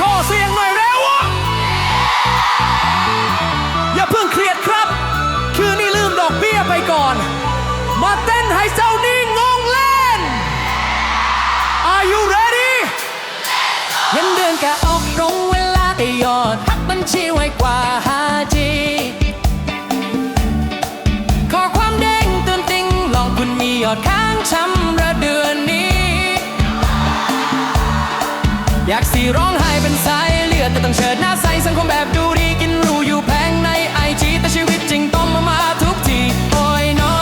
ขอเสียงหน่อยเร็วอะอย่าเพิ่งเครียดครับ คืนนี้ลืมดอกเบี้ยไปก่อน มาเต้นให้เจ้านี่งงเล่น Are you ready เงินเดือนแกออกตรงเวลาแต่ยอดพักบัญชีไว้กว่า 5G ขอความเด้งเตือนติงลองคุณมียอดค้างชำระดื อยากสีร้องไห้เป็นสายเลือดแต่ต้องเชิดหน้าใสสังคมแบบดูดีกินรูอยู่แพงในไอจีแต่ชีวิตจริงต้องมามาทุกทีโอ้ยน้อ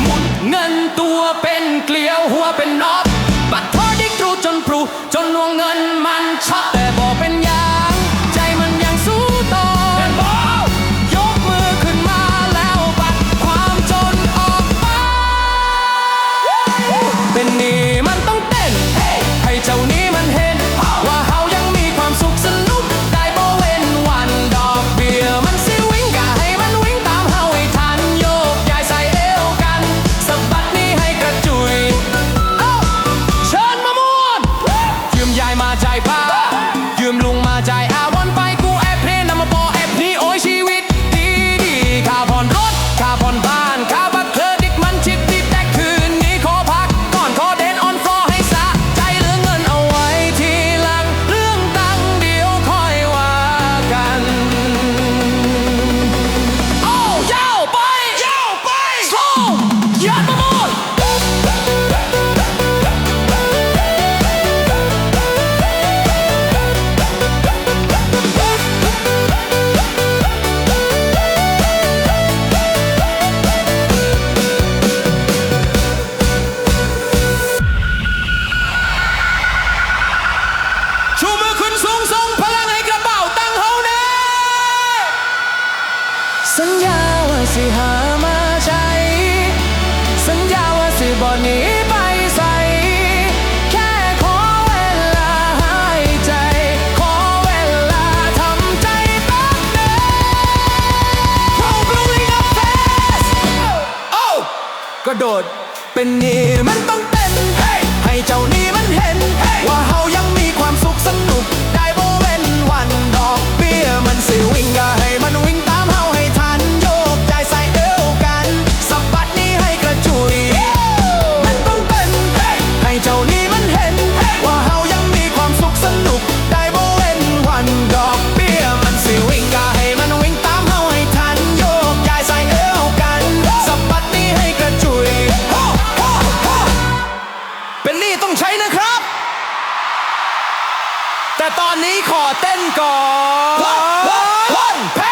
หมุนเงินตัวเป็นเกลียวหัวเป็นน็อตบัตรทอดิกตรูจนพรูจนวงเงินมันช็อตแต่บอกเป็นอยางใจมันยังสู้ต่อยกมือขึ้น สัญญาว่าสิหามาใช้ สัญญาว่าสิบ่หนีไปใส่แค่ขอเวลาหายใจ ขอเวลาทำใจแป๊บเดียว Pro blowing up fast โอ้กระโดดเป็นนี่มันต้องเต้นให้เจ้านี่ แต่ตอนนี้ขอเต้นก่อน